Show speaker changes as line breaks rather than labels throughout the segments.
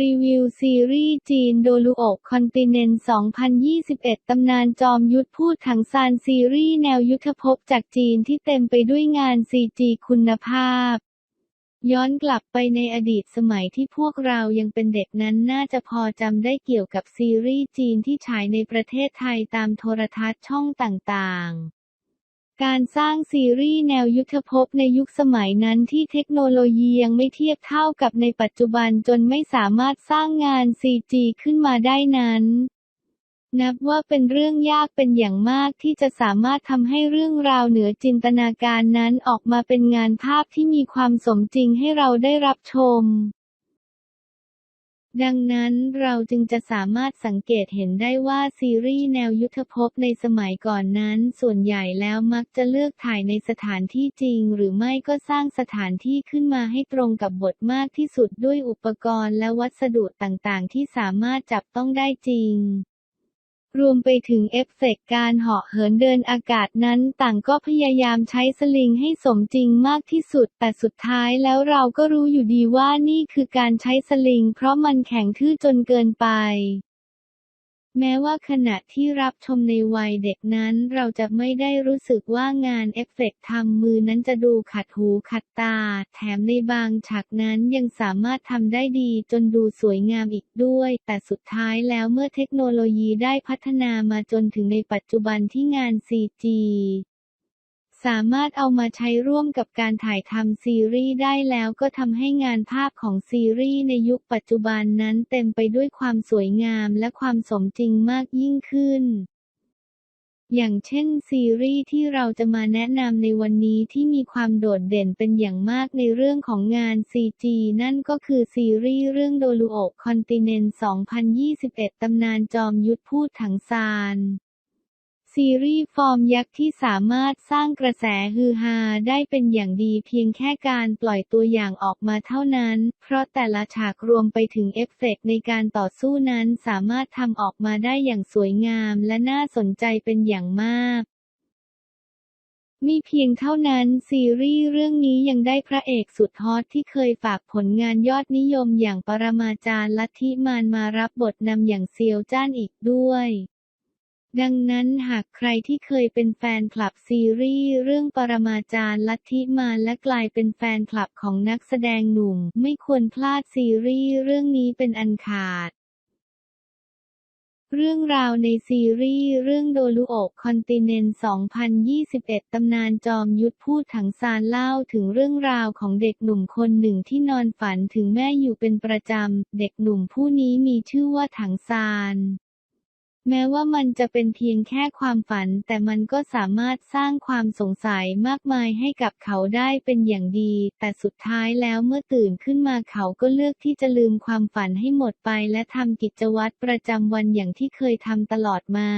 รีวิวซีรีส์จีนโดลูโอะคอนติเนนต์ 2021 ตำนานจอมยุทธพูดถังซานซีรีส์แนวยุทธภพจากจีนที่เต็มไปด้วยงานซีจีคุณภาพ ย้อนกลับไปในอดีตสมัยที่พวกเรายังเป็นเด็กนั้นน่าจะพอจำได้เกี่ยวกับซีรีส์จีนที่ฉายในประเทศไทยตามโทรทัศน์ช่องต่างๆ การสร้างซีรีส์แนวยุทธภพในยุคสมัยนั้นที่เทคโนโลยียังไม่เทียบเท่ากับในปัจจุบันจนไม่สามารถสร้างงานซีจีขึ้นมาได้นั้นนับว่าเป็นเรื่องยากเป็นอย่างมากที่จะสามารถทำให้เรื่องราวเหนือจินตนาการนั้นออกมาเป็นงานภาพที่มีความสมจริงให้เราได้รับชม ดังนั้นเราจึงจะสามารถสังเกตเห็นได้ว่าซีรีส์แนวยุทธภพในสมัยก่อนนั้น ส่วนใหญ่แล้วมักจะเลือกถ่ายในสถานที่จริง หรือไม่ก็สร้างสถานที่ขึ้นมาให้ตรงกับบทมากที่สุดด้วยอุปกรณ์และวัสดุต่างๆ ที่สามารถจับต้องได้จริง รวมไปถึงเอฟเฟกต์การเหาะเหินเดินอากาศนั้นต่างก็พยายามใช้สลิงให้สมจริงมากที่สุด แต่สุดท้ายแล้วเราก็รู้อยู่ดีว่านี่คือการใช้สลิงเพราะมันแข็งทื่อจนเกินไป แม้ว่าขณะที่รับชมในวัยเด็กนั้นเราจะไม่ได้รู้สึกว่างานเอฟเฟกต์ทำมือนั้นจะดูขัดหูขัดตา แถมในบางฉากนั้นยังสามารถทำได้ดีจนดูสวยงามอีกด้วย แต่สุดท้ายแล้วเมื่อเทคโนโลยีได้พัฒนามาจนถึงในปัจจุบันที่งาน CG สามารถเอามาใช้ร่วมกับการถ่ายทำซีรีส์ได้แล้วก็ทำให้งานภาพของซีรีส์ในยุคปัจจุบันนั้นเต็มไปด้วยความสวยงามและความสมจริงมากยิ่งขึ้น อย่างเช่นซีรีส์ที่เราจะมาแนะนำในวันนี้ที่มีความโดดเด่นเป็นอย่างมากในเรื่องของงาน CG นั่นก็คือซีรีส์เรื่องโดลูโอคอนติเนนต์2021 ตำนานจอมยุทธพูดถังซาน ซีรีส์ฟอร์มยักษ์ที่สามารถสร้างกระแสฮือฮาได้เป็นอย่างดีเพียงแค่การปล่อยตัวอย่างออกมาเท่านั้น เพราะแต่ละฉากรวมไปถึงเอฟเฟกต์ในการต่อสู้นั้นสามารถทำออกมาได้อย่างสวยงามและน่าสนใจเป็นอย่างมากมีเพียงเท่านั้นซีรีส์เรื่องนี้ยังได้พระเอกสุดฮอตที่เคยฝากผลงานยอดนิยมอย่างปรมาจารย์ลัทธิมารมารับบทนำอย่างเซียวจ้านอีกด้วย ดังนั้นหากใครที่เคยเป็นแฟนคลับซีรีส์เรื่องปรมาจารย์ลัทธิมารและกลายเป็นแฟนคลับของนักแสดงหนุ่ม ไม่ควรพลาดซีรีส์เรื่องนี้เป็นอันขาดเรื่องราวในซีรีส์เรื่องโดลูโอะคอนติเนนต์2021 ตำนานจอมยุทธพูดถังซานเล่าถึงเรื่องราวของเด็กหนุ่มคนหนึ่งที่นอนฝันถึงแม่อยู่เป็นประจำ เด็กหนุ่มผู้นี้มีชื่อว่าถังซาน แม้ว่ามันจะเป็นเพียงแค่ความฝัน แต่มันก็สามารถสร้างความสงสัยมากมายให้กับเขาได้เป็นอย่างดี แต่สุดท้ายแล้วเมื่อตื่นขึ้นมาเขาก็เลือกที่จะลืมความฝันให้หมดไป และทำกิจวัตรประจำวันอย่างที่เคยทำตลอดมา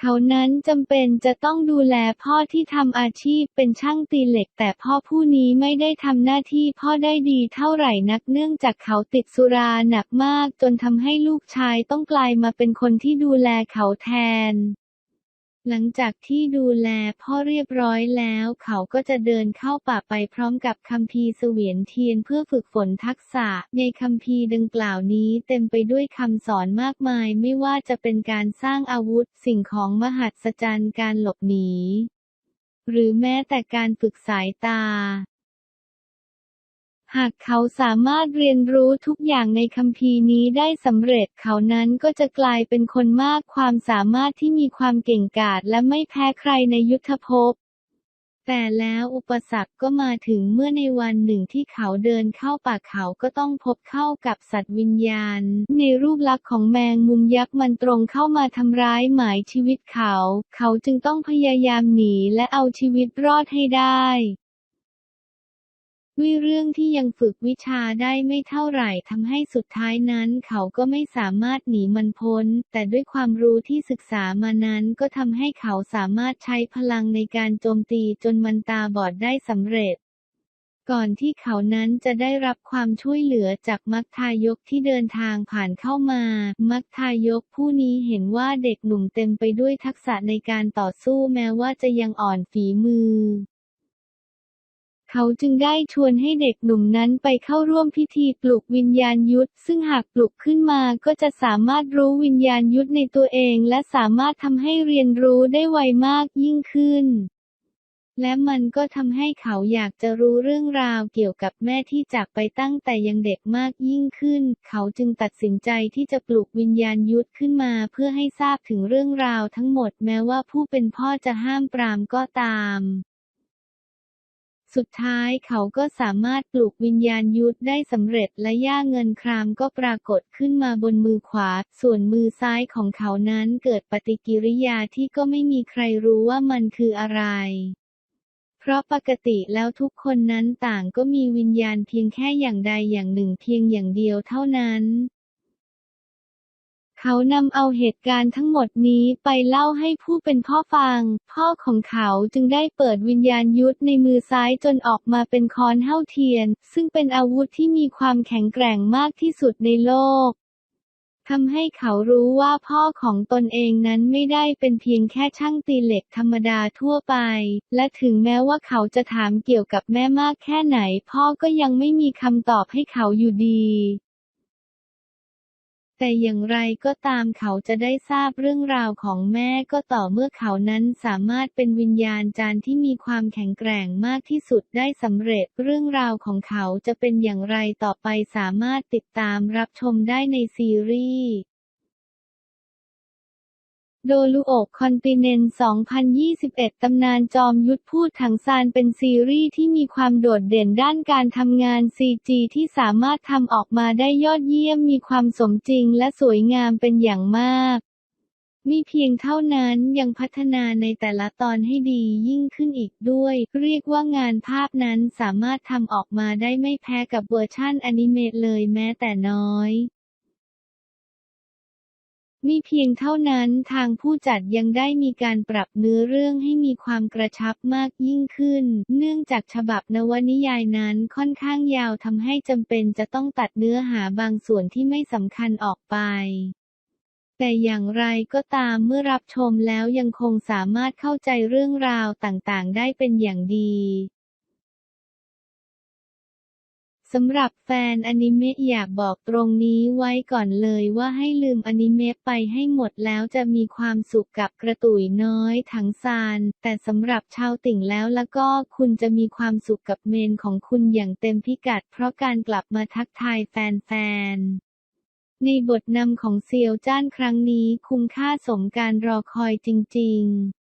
เขานั้นจำเป็นจะต้องดูแลพ่อที่ทำอาชีพเป็นช่างตีเหล็ก แต่พ่อผู้นี้ไม่ได้ทำหน้าที่พ่อได้ดีเท่าไหร่นักเนื่องจากเขาติดสุราหนักมากจนทำให้ลูกชายต้องกลายมาเป็นคนที่ดูแลเขาแทน หลังจากที่ดูแลพ่อเรียบร้อยแล้ว เขาก็จะเดินเข้าป่าไปพร้อมกับคัมภีร์เสวียนเทียนเพื่อฝึกฝนทักษะ ในคัมภีร์ดังกล่าวนี้เต็มไปด้วยคำสอนมากมายไม่ว่าจะเป็นการสร้างอาวุธสิ่งของมหัศจรรย์การหลบหนี หรือแม้แต่การฝึกสายตา หากเขาสามารถเรียนรู้ทุกอย่างในคัมภีร์นี้ได้สำเร็จเขานั้นก็จะกลายเป็นคนมากความสามารถที่มีความเก่งกาจและไม่แพ้ใครในยุทธภพ แต่แล้วอุปสรรคก็มาถึงเมื่อในวันหนึ่งที่เขาเดินเข้าป่าเขาก็ต้องพบเข้ากับสัตว์วิญญาณ ในรูปลักษณ์ของแมงมุมยักษ์มันตรงเข้ามาทำร้ายหมายชีวิตเขา เขาจึงต้องพยายามหนีและเอาชีวิตรอดให้ได้ ด้วยเรื่องที่ยังฝึกวิชาได้ไม่เท่าไหร่ทำให้สุดท้ายนั้นเขาก็ไม่สามารถหนีมันพ้น แต่ด้วยความรู้ที่ศึกษามานั้นก็ทำให้เขาสามารถใช้พลังในการโจมตีจนมันตาบอดได้สำเร็จก่อนที่เขานั้นจะได้รับความช่วยเหลือจากมัคทายกที่เดินทางผ่านเข้ามา มัคทายกผู้นี้เห็นว่าเด็กหนุ่มเต็มไปด้วยทักษะในการต่อสู้แม้ว่าจะยังอ่อนฝีมือ เขาจึงได้ชวนให้เด็กหนุ่มนั้นไปเข้าร่วมพิธีปลุกวิญญาณยุทธซึ่งหากปลุกขึ้นมาก็จะสามารถรู้วิญญาณยุทธในตัวเอง และสามารถทำให้เรียนรู้ได้ไวมากยิ่งขึ้นและมันก็ทำให้เขาอยากจะรู้เรื่องราวเกี่ยวกับแม่ที่จากไปตั้งแต่ยังเด็กมากยิ่งขึ้น เขาจึงตัดสินใจที่จะปลุกวิญญาณยุทธขึ้นมาเพื่อให้ทราบถึงเรื่องราวทั้งหมดแม้ว่าผู้เป็นพ่อจะห้ามปรามก็ตาม สุดท้ายเขาก็สามารถปลุกวิญญาณยุทธได้สำเร็จและย่าเงินครามก็ปรากฏขึ้นมาบนมือขวา ส่วนมือซ้ายของเขานั้นเกิดปฏิกิริยาที่ก็ไม่มีใครรู้ว่ามันคืออะไรเพราะปกติแล้วทุกคนนั้นต่างก็มีวิญญาณเพียงแค่อย่างใดอย่างหนึ่งเพียงอย่างเดียวเท่านั้น เขานำเอาเหตุการณ์ทั้งหมดนี้ไปเล่าให้ผู้เป็นพ่อฟัง พ่อของเขาจึงได้เปิดวิญญาณยุทธในมือซ้ายจนออกมาเป็นค้อนเท่าเทียน ซึ่งเป็นอาวุธที่มีความแข็งแกร่งมากที่สุดในโลกทำให้เขารู้ว่าพ่อของตนเองนั้นไม่ได้เป็นเพียงแค่ช่างตีเหล็กธรรมดาทั่วไป และถึงแม้ว่าเขาจะถามเกี่ยวกับแม่มากแค่ไหน พ่อก็ยังไม่มีคำตอบให้เขาอยู่ดี แต่อย่างไรก็ตามเขาจะได้ทราบเรื่องราวของแม่ก็ต่อเมื่อเขานั้นสามารถเป็นวิญญาณจารย์ที่มีความแข็งแกร่งมากที่สุดได้สำเร็จเรื่องราวของเขาจะเป็นอย่างไรต่อไปสามารถติดตามรับชมได้ในซีรีส์ โดลูโอกคอนติเนนต์2021 ตำนานจอมยุทธพูดถังซานเป็นซีรีส์ที่มีความโดดเด่นด้านการทำงาน CG ที่สามารถทำออกมาได้ยอดเยี่ยมมีความสมจริงและสวยงามเป็นอย่างมากมีเพียงเท่านั้นยังพัฒนาในแต่ละตอนให้ดียิ่งขึ้นอีกด้วย เรียกว่างานภาพนั้นสามารถทำออกมาได้ไม่แพ้กับเวอร์ชั่นอนิเมะเลยแม้แต่น้อย มีเพียงเท่านั้นทางผู้จัดยังได้มีการปรับเนื้อเรื่องให้มีความกระชับมากยิ่งขึ้น เนื่องจากฉบับนวนิยายนั้นค่อนข้างยาวทำให้จำเป็นจะต้องตัดเนื้อหาบางส่วนที่ไม่สำคัญออกไปแต่อย่างไรก็ตามเมื่อรับชมแล้วยังคงสามารถเข้าใจเรื่องราวต่างๆ ได้เป็นอย่างดี สำหรับแฟนอนิเมะอยากบอกตรงนี้ไว้ก่อนเลยว่าให้ลืมอนิเมะไปให้หมดแล้วจะมีความสุขกับกระตุยน้อยถังซานแต่สำหรับชาวติ่งแล้วแล้วก็คุณจะมีความสุขกับเมนของคุณอย่างเต็มพิกัด เพราะการกลับมาทักทายแฟนๆในบทนำของเซียวจ้านครั้งนี้คุ้มค่าสมการรอคอยจริง ๆ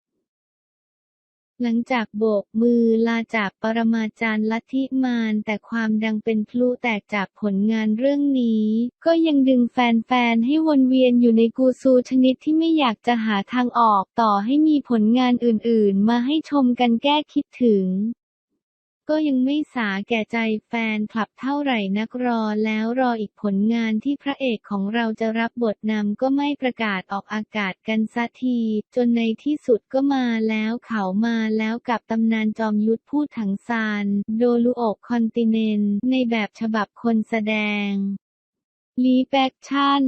หลังจากโบกมือลาจากปรมาจารย์ลัทธิมารแต่ความดังเป็นพลุแตกจากผลงานเรื่องนี้ ก็ยังดึงแฟนๆ ให้วนเวียนอยู่ในกูซูชนิดที่ไม่อยากจะหาทางออกต่อให้มีผลงานอื่นๆ มาให้ชมกันแก้คิดถึง ก็ยังไม่สาแก่ใจแฟนคลับเท่าไหร่นักรอแล้วรออีกผลงานที่พระเอกของเราจะรับบทนำก็ไม่ประกาศออกอากาศกันสักที จนในที่สุดก็มาแล้วเขามาแล้วกับตำนานจอมยุทธพูดถังซาน โดลูโอกคอนติเนนในแบบฉบับคนแสดงลีแบคชั่น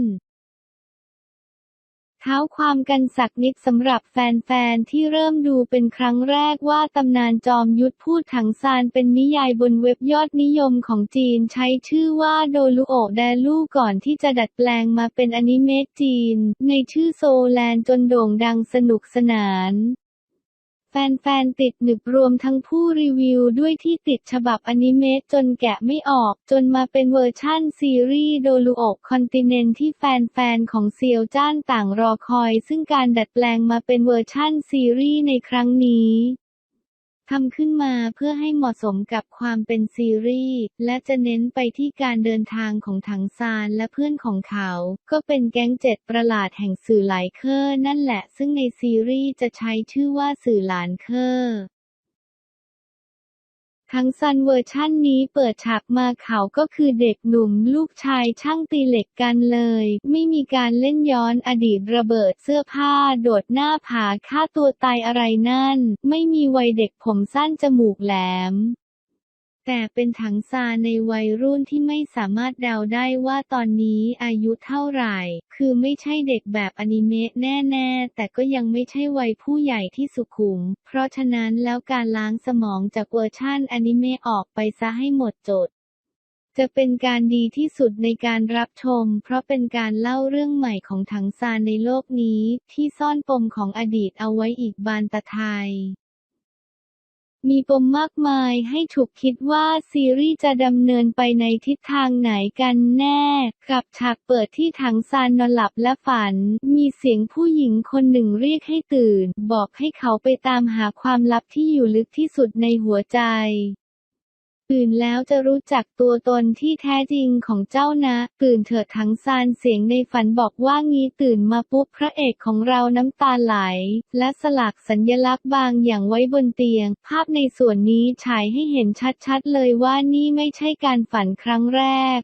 ท้าความกันสักนิดสำหรับแฟนๆ ที่เริ่มดูเป็นครั้งแรกว่าตำนานจอมยุทธพูดถังซานเป็นนิยายบนเว็บยอดนิยมของจีนใช้ชื่อว่าโดลูโอแดลูก่อนที่จะดัดแปลงมาเป็นอนิเมะจีน ในชื่อโซแลนจนโด่งดังสนุกสนาน แฟนๆติดหนึบรวมทั้งผู้รีวิวด้วยที่ติดฉบับอนิเมะจนแกะไม่ออก จนมาเป็นเวอร์ชั่นซีรีส์โดลูโอกคอนติเนนที่แฟนๆของเซียวจ้านต่างรอคอย ซึ่งการดัดแปลงมาเป็นเวอร์ชั่นซีรีส์ในครั้งนี้ ทำขึ้นมาเพื่อให้เหมาะสมกับความเป็นซีรีส์ และจะเน้นไปที่การเดินทางของถังซานและเพื่อนของเขา ก็เป็นแก๊งเจ็ดประหลาดแห่งสื่อหลายเคอร์นั่นแหละ ซึ่งในซีรีส์จะใช้ชื่อว่าสื่อหลานเคอร์ ทั้งซันเวอร์ชั่นนี้เปิดฉากมาเขาก็คือเด็กหนุ่มลูกชายช่างตีเหล็กกันเลย ไม่มีการเล่นย้อนอดีตระเบิดเสื้อผ้า โดดหน้าผาฆ่าตัวตายอะไรนั่น ไม่มีวัยเด็กผมสั้นจมูกแหลม แต่เป็นถังซาในวัยรุ่นที่ไม่สามารถเดาได้ว่าตอนนี้อายุเท่าไหร่ คือไม่ใช่เด็กแบบอนิเมะแน่ๆ แต่ก็ยังไม่ใช่วัยผู้ใหญ่ที่สุขุม เพราะฉะนั้นแล้วการล้างสมองจากเวอร์ชั่นอนิเมะออกไปซะให้หมดจด จะเป็นการดีที่สุดในการรับชม เพราะเป็นการเล่าเรื่องใหม่ของถังซานในโลกนี้ ที่ซ่อนปมของอดีตเอาไว้อีกบานตะไทย มีปมมากมายให้ถูกคิดว่าซีรีส์จะดำเนินไปในทิศทางไหนกันแน่ กับฉากเปิดที่ถังซานนอนหลับและฝัน มีเสียงผู้หญิงคนหนึ่งเรียกให้ตื่น บอกให้เขาไปตามหาความลับที่อยู่ลึกที่สุดในหัวใจ ตื่นแล้วจะรู้จักตัวตนที่แท้จริงของเจ้านะ ตื่นเถิดทั้งซานเสียงในฝันบอกว่างี้ตื่นมาปุ๊บพระเอกของเราน้ำตาไหล และสลักสัญลักษณ์บางอย่างไว้บนเตียง ภาพในส่วนนี้ฉายให้เห็นชัดๆเลยว่านี่ไม่ใช่การฝันครั้งแรก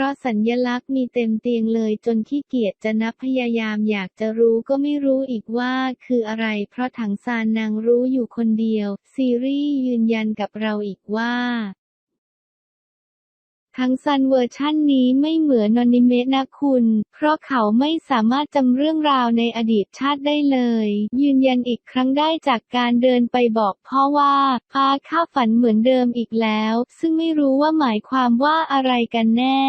ราะสัญญลักษณ์มีเต็มเตียงเลยจนขี้เกียจจะนับพยายามอยากจะรู้ก็ไม่รู้อีกว่าคืออะไร เพราะถังซานนางรู้อยู่คนเดียว ซีรีส์ยืนยันกับเราอีกว่า ทั้งซันเวอร์ชั่นนี้ไม่เหมือนอนิเมะนะคุณ เพราะเขาไม่สามารถจำเรื่องราวในอดีตชาติได้เลย ยืนยันอีกครั้งได้จากการเดินไปบอกพ่อว่าพาข้าฝันเหมือนเดิมอีกแล้ว ซึ่งไม่รู้ว่าหมายความว่าอะไรกันแน่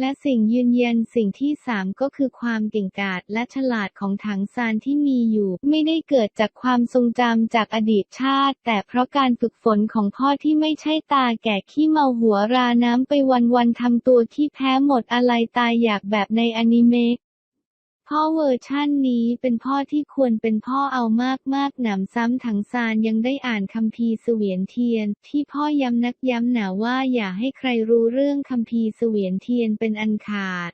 และสิ่งยืนยันสิ่งที่สามก็คือความเก่งกาจและฉลาดของถังซานที่มีอยู่ ไม่ได้เกิดจากความทรงจำจากอดีตชาติ แต่เพราะการฝึกฝนของพ่อที่ไม่ใช่ตาแก่ขี้เมาหัวราน้ำไปวันๆทำตัวที่แพ้หมดอะไรตายอยากแบบในอนิเมะ พ่อเวอร์ชั่นนี้เป็นพ่อที่ควรเป็นพ่อเอามากๆ หนำซ้ำถังซานยังได้อ่านคัมภีร์เสวียนเทียน ที่พ่อย้ำนักย้ำหนาว่าอย่าให้ใครรู้เรื่องคัมภีร์เสวียนเทียนเป็นอันขาด